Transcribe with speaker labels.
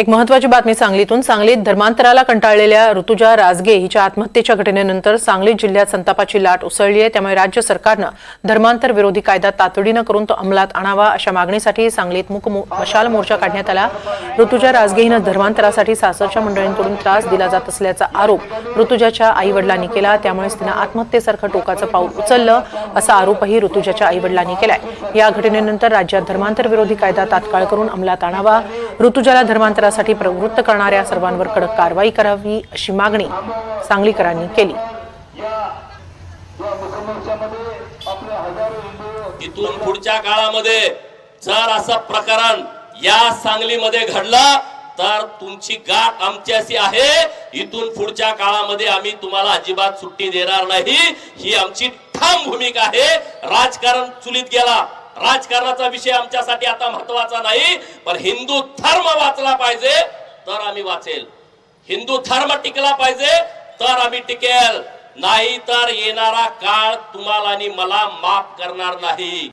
Speaker 1: एक महत्वाची बातमी सांगलीतून. सांगलीत धर्मांतराला कंटाळलेल्या ऋतुजा राजगे हिच्या आत्महत्येच्या घटनेनंतर सांगली जिल्ह्यात संतापाची लाट उसळली आहे. त्यामुळे राज्य सरकारनं धर्मांतर विरोधी कायदा तातडीनं करून तो अंमलात आणावा अशा मागणीसाठी सांगलीत मुक मो- मशाल मोर्चा काढण्यात आला. ऋतुजा राजगे हिनं धर्मांतरासाठी सासरच्या मंडळींकडून त्रास दिला जात असल्याचा आरोप ऋतुजाच्या आई वडिलांनी केला. त्यामुळेच तिनं आत्महत्येसारखं टोकाचं पाऊल उचललं असा आरोपही ऋतुजाच्या आई वडिलांनी केलाय. या घटनेनंतर राज्यात धर्मांतर विरोधी कायदा तात्काळ करून अंमलात आणावा. ऋतुजाला धर्मांतरासाठी प्रवृत्त करणाऱ्या सर्वांवर कडक कारवाई करावी अशी मागणी सांगलीकरांनी केली.
Speaker 2: इथून पुढच्या काळामध्ये जर असं प्रकरण या सांगलीमध्ये घडलं तर तुमची गाठ आमच्याशी आहे इथून पुढच्या काळामध्ये आम्ही तुम्हाला अजिबात सुट्टी देणार नाही. ही आमची ठाम भूमिका आहे. राजकारण चुलीत गेला. राजकारणाचा विषय आमच्यासाठी आता महत्त्वाचा नाही पण हिंदू धर्म वाचला पाहिजे तर आम्ही वाचेल. हिंदू धर्म टिकला पाहिजे तर आम्ही टिकेल. नाही तर येणारा काळ तुम्हाला आणि मला माफ करणार नाही.